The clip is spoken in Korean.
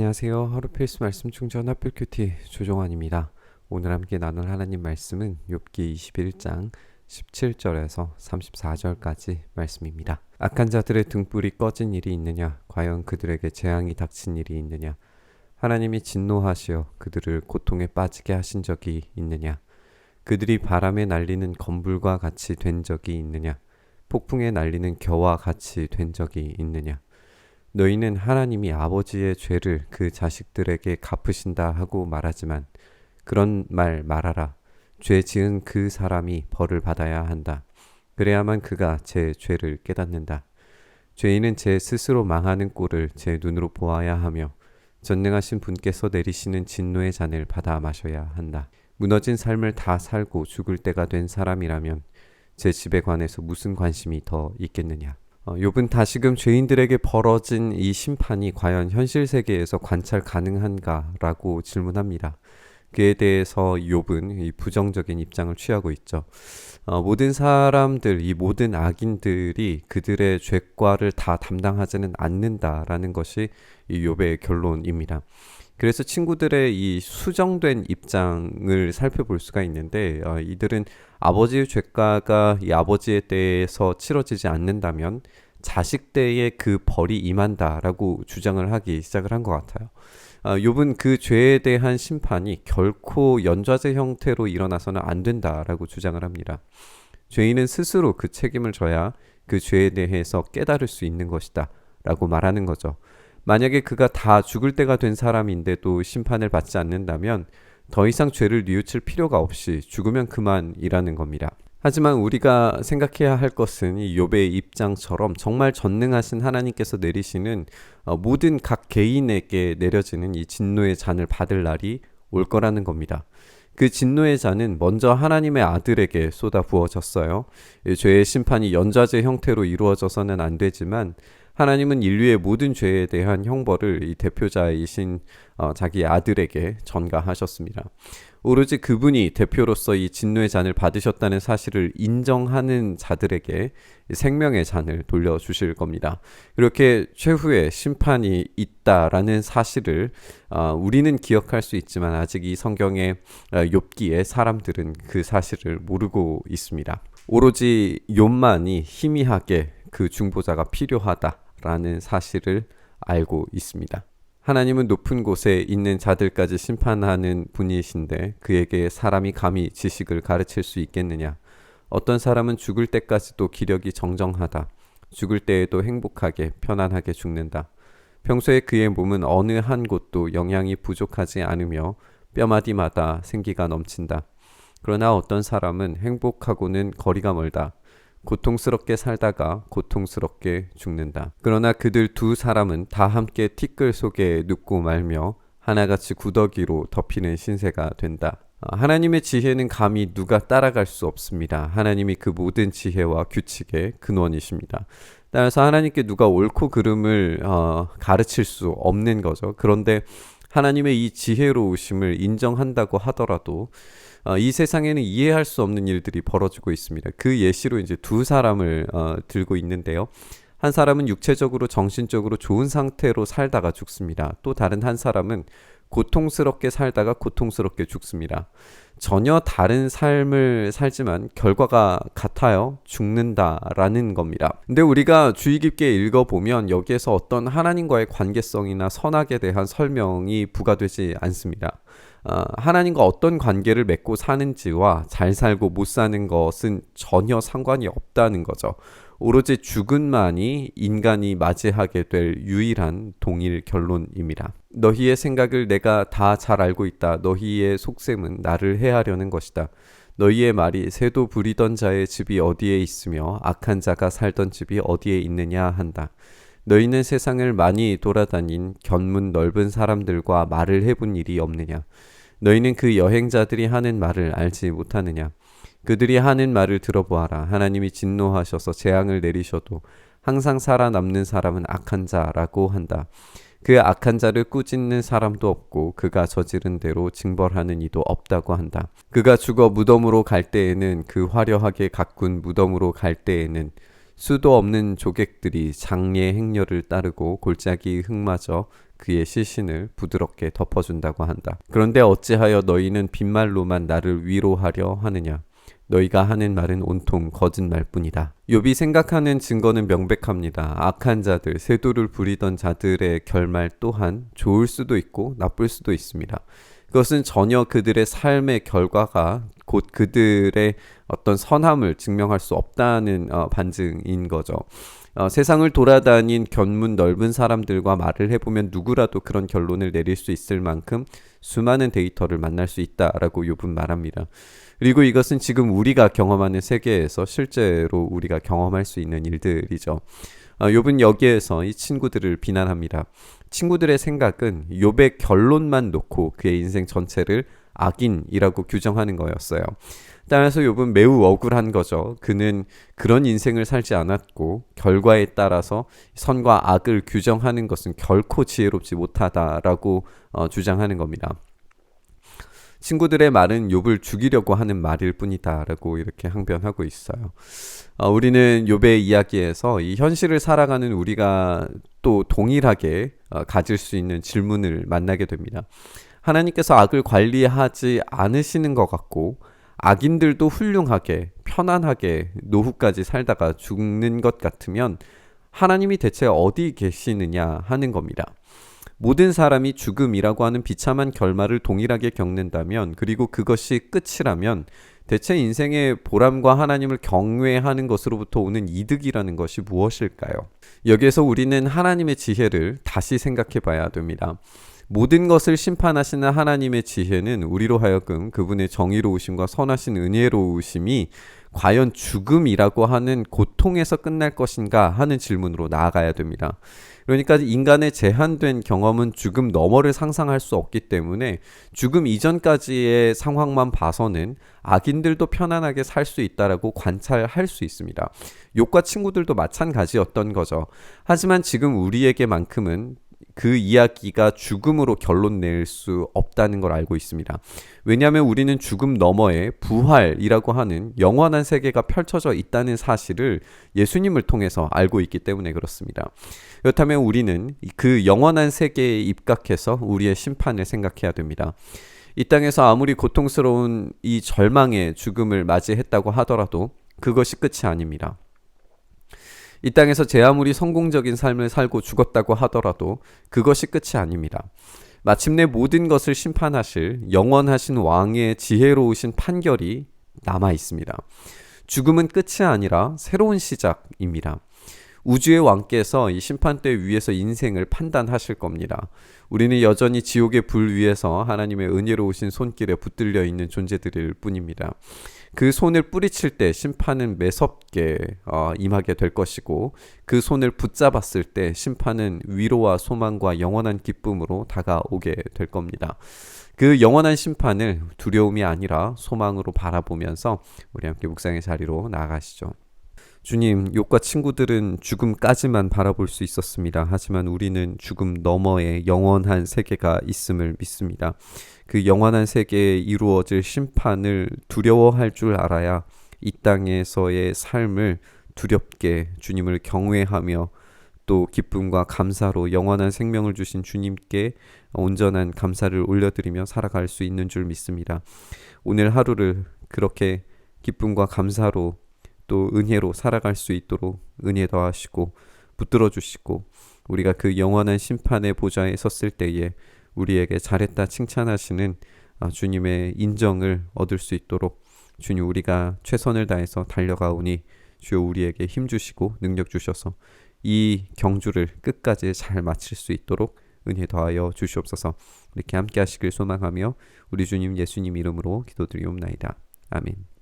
안녕하세요. 하루 필수 말씀 충전 학교 큐티 조종환입니다. 오늘 함께 나눌 하나님 말씀은 욥기 21장 17절에서 34절까지 말씀입니다. 악한 자들의 등불이 꺼진 일이 있느냐? 과연 그들에게 재앙이 닥친 일이 있느냐? 하나님이 진노하시어 그들을 고통에 빠지게 하신 적이 있느냐? 그들이 바람에 날리는 건불과 같이 된 적이 있느냐? 폭풍에 날리는 겨와 같이 된 적이 있느냐? 너희는 하나님이 아버지의 죄를 그 자식들에게 갚으신다 하고 말하지만 그런 말 말하라. 죄 지은 그 사람이 벌을 받아야 한다. 그래야만 그가 제 죄를 깨닫는다. 죄인은 제 스스로 망하는 꼴을 제 눈으로 보아야 하며 전능하신 분께서 내리시는 진노의 잔을 받아 마셔야 한다. 무너진 삶을 다 살고 죽을 때가 된 사람이라면 제 집에 관해서 무슨 관심이 더 있겠느냐? 어, 욥은 다시금 죄인들에게 벌어진 이 심판이 과연 현실 세계에서 관찰 가능한가라고 질문합니다. 그에 대해서 욥은 이 부정적인 입장을 취하고 있죠. 어, 모든 사람들, 이 모든 악인들이 그들의 죄과를 다 담당하지는 않는다라는 것이 이 욥의 결론입니다. 그래서 친구들의 이 수정된 입장을 살펴볼 수가 있는데 어, 이들은 아버지의 죄가가 이 아버지에 대해서 치러지지 않는다면 자식 때에 그 벌이 임한다라고 주장을 하기 시작을 한 것 같아요. 어, 욥은 그 죄에 대한 심판이 결코 연좌제 형태로 일어나서는 안 된다라고 주장을 합니다. 죄인은 스스로 그 책임을 져야 그 죄에 대해서 깨달을 수 있는 것이다 라고 말하는 거죠. 만약에 그가 다 죽을 때가 된 사람인데도 심판을 받지 않는다면 더 이상 죄를 뉘우칠 필요가 없이 죽으면 그만이라는 겁니다. 하지만 우리가 생각해야 할 것은 이 욥의 입장처럼 정말 전능하신 하나님께서 내리시는 어, 모든 각 개인에게 내려지는 이 진노의 잔을 받을 날이 올 거라는 겁니다. 그 진노의 잔은 먼저 하나님의 아들에게 쏟아 부어졌어요. 죄의 심판이 연좌제 형태로 이루어져서는 안 되지만 하나님은 인류의 모든 죄에 대한 형벌을 이 대표자이신 어, 자기 아들에게 전가하셨습니다. 오로지 그분이 대표로서 이 진노의 잔을 받으셨다는 사실을 인정하는 자들에게 생명의 잔을 돌려주실 겁니다. 이렇게 최후의 심판이 있다라는 사실을 어, 우리는 기억할 수 있지만 아직 이 성경의 어, 욥기에 사람들은 그 사실을 모르고 있습니다. 오로지 욥만이 희미하게 그 중보자가 필요하다. 라는 사실을 알고 있습니다. 하나님은 높은 곳에 있는 자들까지 심판하는 분이신데 그에게 사람이 감히 지식을 가르칠 수 있겠느냐? 어떤 사람은 죽을 때까지도 기력이 정정하다. 죽을 때에도 행복하게 편안하게 죽는다. 평소에 그의 몸은 어느 한 곳도 영양이 부족하지 않으며 뼈마디마다 생기가 넘친다. 그러나 어떤 사람은 행복하고는 거리가 멀다. 고통스럽게 살다가 고통스럽게 죽는다. 그러나 그들 두 사람은 다 함께 티끌 속에 눕고 말며 하나같이 구더기로 덮이는 신세가 된다. 어, 하나님의 지혜는 감히 누가 따라갈 수 없습니다. 하나님이 그 모든 지혜와 규칙의 근원이십니다. 따라서 하나님께 누가 옳고 그름을 어, 가르칠 수 없는 거죠. 그런데 하나님의 이 지혜로우심을 인정한다고 하더라도 어, 이 세상에는 이해할 수 없는 일들이 벌어지고 있습니다. 그 예시로 이제 두 사람을 어, 들고 있는데요. 한 사람은 육체적으로 정신적으로 좋은 상태로 살다가 죽습니다. 또 다른 한 사람은 고통스럽게 살다가 고통스럽게 죽습니다. 전혀 다른 삶을 살지만 결과가 같아요. 죽는다라는 겁니다. 근데 우리가 주의 깊게 읽어보면 여기에서 어떤 하나님과의 관계성이나 선악에 대한 설명이 부과되지 않습니다. 어, 하나님과 어떤 관계를 맺고 사는지와 잘 살고 못 사는 것은 전혀 상관이 없다는 거죠. 오로지 죽음만이 인간이 맞이하게 될 유일한 동일 결론입니다. 너희의 생각을 내가 다 잘 알고 있다. 너희의 속셈은 나를 해하려는 것이다. 너희의 말이 새도 부리던 자의 집이 어디에 있으며 악한 자가 살던 집이 어디에 있느냐 한다. 너희는 세상을 많이 돌아다닌 견문 넓은 사람들과 말을 해본 일이 없느냐? 너희는 그 여행자들이 하는 말을 알지 못하느냐? 그들이 하는 말을 들어보아라. 하나님이 진노하셔서 재앙을 내리셔도 항상 살아남는 사람은 악한 자라고 한다. 그 악한 자를 꾸짖는 사람도 없고 그가 저지른 대로 징벌하는 이도 없다고 한다. 그가 죽어 무덤으로 갈 때에는 그 화려하게 가꾼 무덤으로 갈 때에는 수도 없는 조객들이 장례 행렬을 따르고 골짜기 흙마저 그의 시신을 부드럽게 덮어준다고 한다. 그런데 어찌하여 너희는 빈말로만 나를 위로하려 하느냐? 너희가 하는 말은 온통 거짓말뿐이다. 욥이 생각하는 증거는 명백합니다. 악한 자들, 세도를 부리던 자들의 결말 또한 좋을 수도 있고 나쁠 수도 있습니다. 그것은 전혀 그들의 삶의 결과가 곧 그들의 어떤 선함을 증명할 수 없다는 어, 반증인 거죠. 어, 세상을 돌아다닌 견문 넓은 사람들과 말을 해보면 누구라도 그런 결론을 내릴 수 있을 만큼 수많은 데이터를 만날 수 있다라고 욥은 말합니다. 그리고 이것은 지금 우리가 경험하는 세계에서 실제로 우리가 경험할 수 있는 일들이죠. 어, 욥은 여기에서 이 친구들을 비난합니다. 친구들의 생각은 욥의 결론만 놓고 그의 인생 전체를 악인이라고 규정하는 거였어요. 따라서 욥은 매우 억울한 거죠. 그는 그런 인생을 살지 않았고 결과에 따라서 선과 악을 규정하는 것은 결코 지혜롭지 못하다라고 어, 주장하는 겁니다. 친구들의 말은 욥을 죽이려고 하는 말일 뿐이다라고 이렇게 항변하고 있어요. 어, 우리는 욥의 이야기에서 이 현실을 살아가는 우리가 또 동일하게 어, 가질 수 있는 질문을 만나게 됩니다. 하나님께서 악을 관리하지 않으시는 것 같고 악인들도 훌륭하게 편안하게 노후까지 살다가 죽는 것 같으면 하나님이 대체 어디 계시느냐 하는 겁니다. 모든 사람이 죽음이라고 하는 비참한 결말을 동일하게 겪는다면 그리고 그것이 끝이라면 대체 인생의 보람과 하나님을 경외하는 것으로부터 오는 이득이라는 것이 무엇일까요? 여기에서 우리는 하나님의 지혜를 다시 생각해 봐야 됩니다. 모든 것을 심판하시는 하나님의 지혜는 우리로 하여금 그분의 정의로우심과 선하신 은혜로우심이 과연 죽음이라고 하는 고통에서 끝날 것인가 하는 질문으로 나아가야 됩니다. 그러니까 인간의 제한된 경험은 죽음 너머를 상상할 수 없기 때문에 죽음 이전까지의 상황만 봐서는 악인들도 편안하게 살 수 있다라고 관찰할 수 있습니다. 욕과 친구들도 마찬가지였던 거죠. 하지만 지금 우리에게만큼은 그 이야기가 죽음으로 결론 낼 수 없다는 걸 알고 있습니다. 왜냐하면 우리는 죽음 너머에 부활이라고 하는 영원한 세계가 펼쳐져 있다는 사실을 예수님을 통해서 알고 있기 때문에 그렇습니다. 그렇다면 우리는 그 영원한 세계에 입각해서 우리의 심판을 생각해야 됩니다. 이 땅에서 아무리 고통스러운 이 절망의 죽음을 맞이했다고 하더라도 그것이 끝이 아닙니다. 이 땅에서 제 아무리 성공적인 삶을 살고 죽었다고 하더라도 그것이 끝이 아닙니다. 마침내 모든 것을 심판하실 영원하신 왕의 지혜로우신 판결이 남아 있습니다. 죽음은 끝이 아니라 새로운 시작입니다. 우주의 왕께서 이 심판대 위에서 인생을 판단하실 겁니다. 우리는 여전히 지옥의 불 위에서 하나님의 은혜로우신 손길에 붙들려 있는 존재들일 뿐입니다. 그 손을 뿌리칠 때 심판은 매섭게 어, 임하게 될 것이고 그 손을 붙잡았을 때 심판은 위로와 소망과 영원한 기쁨으로 다가오게 될 겁니다. 그 영원한 심판을 두려움이 아니라 소망으로 바라보면서 우리 함께 묵상의 자리로 나아가시죠. 주님, 욕과 친구들은 죽음까지만 바라볼 수 있었습니다. 하지만 우리는 죽음 너머에 영원한 세계가 있음을 믿습니다. 그 영원한 세계에 이루어질 심판을 두려워할 줄 알아야 이 땅에서의 삶을 두렵게 주님을 경외하며 또 기쁨과 감사로 영원한 생명을 주신 주님께 온전한 감사를 올려드리며 살아갈 수 있는 줄 믿습니다. 오늘 하루를 그렇게 기쁨과 감사로 또 은혜로 살아갈 수 있도록 은혜 더하시고 붙들어 주시고 우리가 그 영원한 심판의 보좌에 섰을 때에 우리에게 잘했다 칭찬하시는 아, 주님의 인정을 얻을 수 있도록 주님 우리가 최선을 다해서 달려가오니 주여 우리에게 힘 주시고 능력 주셔서 이 경주를 끝까지 잘 마칠 수 있도록 은혜 더하여 주시옵소서 이렇게 함께 하시길 소망하며 우리 주님 예수님 이름으로 기도드리옵나이다. 아멘.